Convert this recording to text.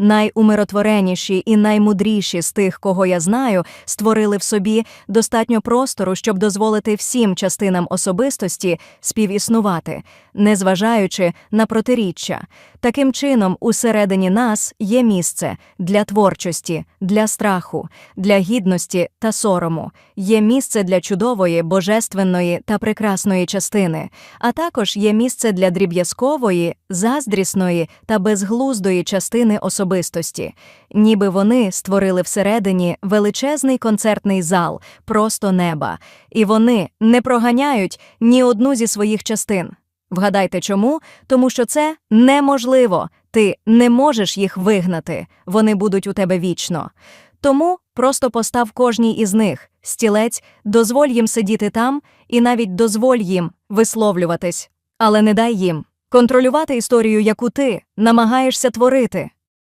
найумиротвореніші і наймудріші з тих, кого я знаю, створили в собі достатньо простору, щоб дозволити всім частинам особистості співіснувати, незважаючи на протиріччя. Таким чином, усередині нас є місце для творчості, для страху, для гідності та сорому, є місце для чудової, божественної та прекрасної частини, а також є місце для дріб'язкової, заздрісної та безглуздої частини особистості, ніби вони створили всередині величезний концертний зал, просто неба, і вони не проганяють ні одну зі своїх частин. Вгадайте чому? Тому що це неможливо. Ти не можеш їх вигнати, вони будуть у тебе вічно. Тому просто постав кожній із них стілець, дозволь їм сидіти там і навіть дозволь їм висловлюватись, але не дай їм контролювати історію, яку ти намагаєшся творити.